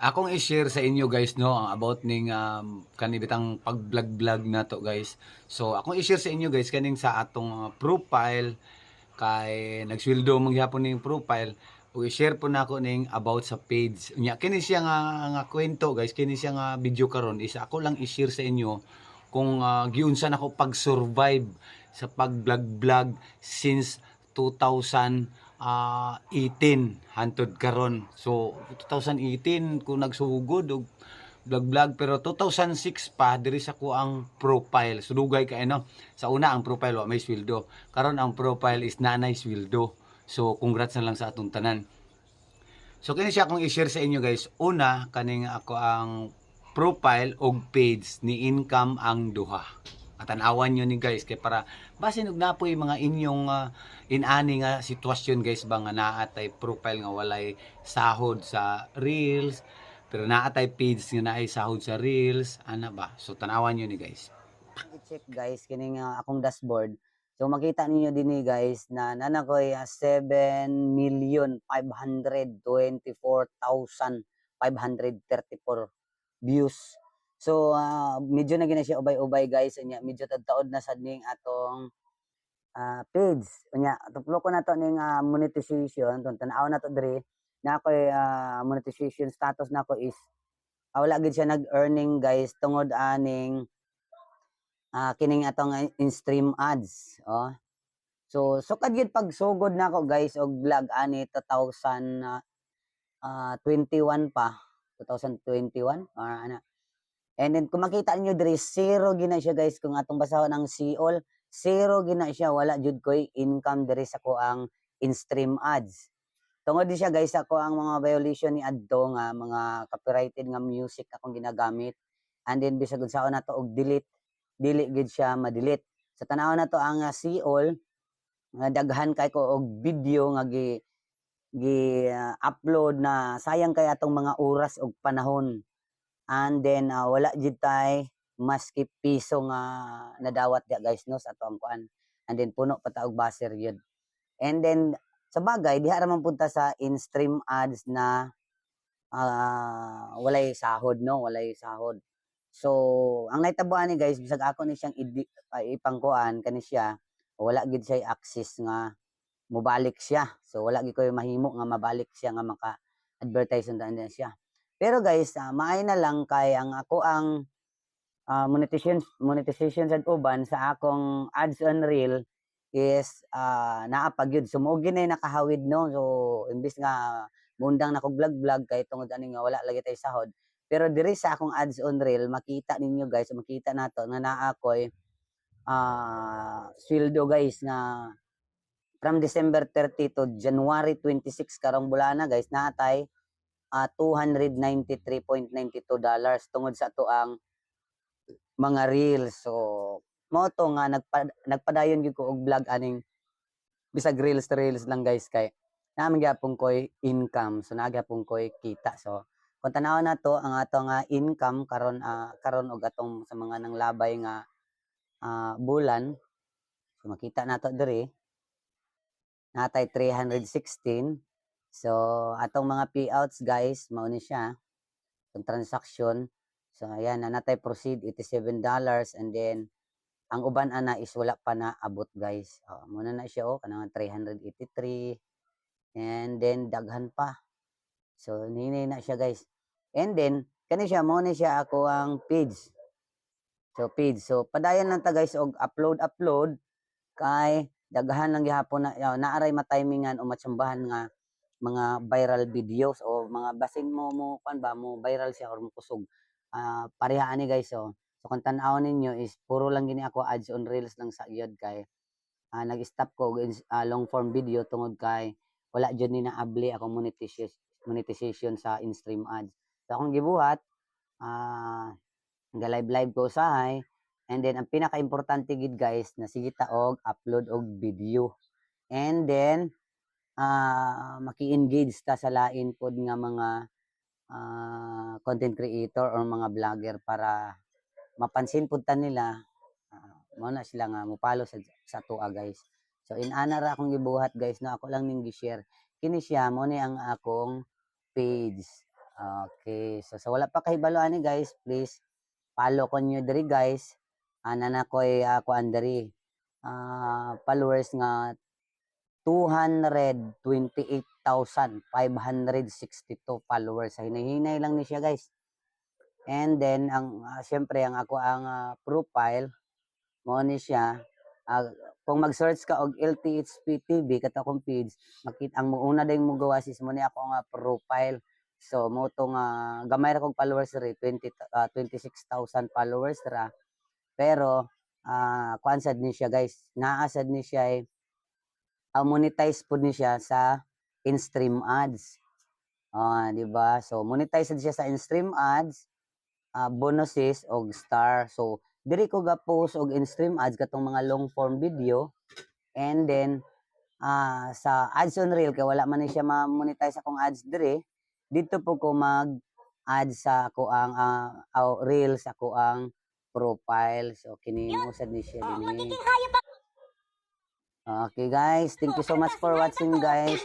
Akong i-share sa inyo guys no ang about ning um, kanibitang pag-vlog-vlog na to guys. So akong i-share sa inyo guys kaning sa atong uh, profile kay nagsweldo man gyapon ning profile o i-share po nako ning about sa page. Nya kini siya nga nga kwento guys, kini siya nga video karon is ako lang i-share sa inyo kung uh, giunsa nako pag-survive sa pag-vlog-vlog since 2000 ah 18 hantod karon. So 2018 ko nagsugod og vlog-vlog pero 2006 pa diri sa ko ang profile. So dugay kay no. Sa una ang profile wa may sweldo. Karon ang profile is nanay sweldo. So congrats na lang sa atong tanan. So kini siya akong i-share sa inyo guys. Una kaning ako ang profile og page ni income ang duha. Atanawan nyo ni guys kay para basin og napoy mga inyong uh, inani nga sitwasyon guys ba nga naatay profile nga walay sahod sa reels pero naatay page nga naay sahod sa reels ana ba so tanawan nyo ni guys i-check guys kini nga akong dashboard. So makita ninyo dinhi guys na nana ko ay 7 million 524,534 views. So ah, medyo na gina siya ubay-ubay guys. Unya medyo tadtaod na sad ning atong ah, page. Unya tuplo ko na to ning ah, monetization. Tun tan-aw na to diri. Na ako monetization status na ko is ah, wala gid siya nag-earning guys tungod aning ah kining atong in-stream ads oh. So sukad gid pag sugod nako guys og vlog ani 2000 ah, ah, 21 pa. 2021 or ana and then kung makita niyo diri zero gina siya guys kung atong basahon ang Seol zero gina siya wala jud koy income diri sa ko ang in-stream ads tungod di siya guys ako ang mga violation ni adto nga mga copyrighted nga music akong ginagamit and then bisag sa na to og delete dili gid siya ma-delete. Sa tanaw na to ang uh, Seol nga daghan kay ko og video nga gi gi uh, upload na sayang kay atong mga oras og panahon. And then uh, wala jud tay maski piso nga nadawat dia guys no sa atong kuan. And then puno pa ta og baser yun. And then sa bagay diha ra man punta sa in-stream ads na uh, walay sahod no, walay sahod. So, ang naitabuan ni guys, bisag ako ni siyang uh, ipangkuan kani siya, wala gid siya access nga mobalik siya. So, wala gid ko mahimo nga mabalik siya nga maka advertise na siya. Pero guys, uh, maay na lang kay ang ako ang uh, monetization monetization sa uban sa akong ads on reel is uh, naa pa gyud sumuog ginay nakahawid no. So, imbis nga mundang na ko vlog vlog kay tungod ani nga wala lagi tay sahod pero diri sa akong ads on reel, makita ninyo guys, makita nato na naa ko'y uh, guys na from December 30 to January 26 karong bulana guys, natay uh, 293.92 dollars tungod sa to ang mga reels. So, mo to nga nagpa, nagpadayon gyud ko og vlog aning bisag reels to reels lang guys kay naman gyapon ko'y income. So, nagyapon ko'y kita. So, kung tanaw na to ang atong uh, income karon uh, karon og atong sa mga nang labay nga uh, bulan so makita nato diri natay 316 so atong mga payouts guys mao ni siya ang transaction so ayan na natay proceed 87 dollars and then ang uban ana is wala pa na abot guys oh, muna na siya oh kanang 383 and then daghan pa So, ninay na siya guys. And then, kani siya, mo ni siya ako ang page. So, page. So, padayan lang ta guys, og upload, upload. Kay, daghan lang gihapon na, yaw, naaray matimingan o matsambahan nga mga viral videos o mga basin mo mo kan ba mo viral siya or mo kusog uh, pareha ani guys so so kung tan-aw ninyo is puro lang gini ako ads on reels lang sa iyod kay uh, nag-stop ko uh, long form video tungod kay wala jud ni naabli ako monetization monetization sa in-stream ads. So akong gibuhat, ah uh, live-live ko usahay, and then ang pinaka-importante gid guys na sige ta og upload og video. And then uh, maki-engage ta sa lain pod nga mga uh, content creator or mga vlogger para mapansin pud ta nila uh, mo na sila nga mopalo sa sa tuwa guys. So in ra akong gibuhat guys no ako lang ning gi-share kini siya mo ni ang akong page Okay. So, sa wala pa kahibaloan ni guys, please follow ko nyo diri guys. Ana na ko ay ako andari. ah followers nga 228,562 followers. Sa hinahinay lang ni siya guys. And then ang ah, syempre ang ako ang ah, profile mo ni siya ah, kung mag-search ka og LTHP TV kata kong page makita ang una ding mo gawa sis mo ni ako nga profile so mo to nga gamay ra kog followers re 20 ah, 26,000 followers ra pero ah kuan sad ni siya guys naa sad ni siya eh, ah, monetize pud ni siya sa in-stream ads. Ah di ba? So monetize siya sa in-stream ads ah, bonuses og star. So diri ko ga post og in-stream ads katong mga long form video. And then ah sa ads on reel kay wala man ni siya ma-monetize akong ads diri dito po ko mag add sa ako ang aw, reels ako ang profile. So kini mo sad ni siya dinhi Okay guys, thank you so much for watching guys.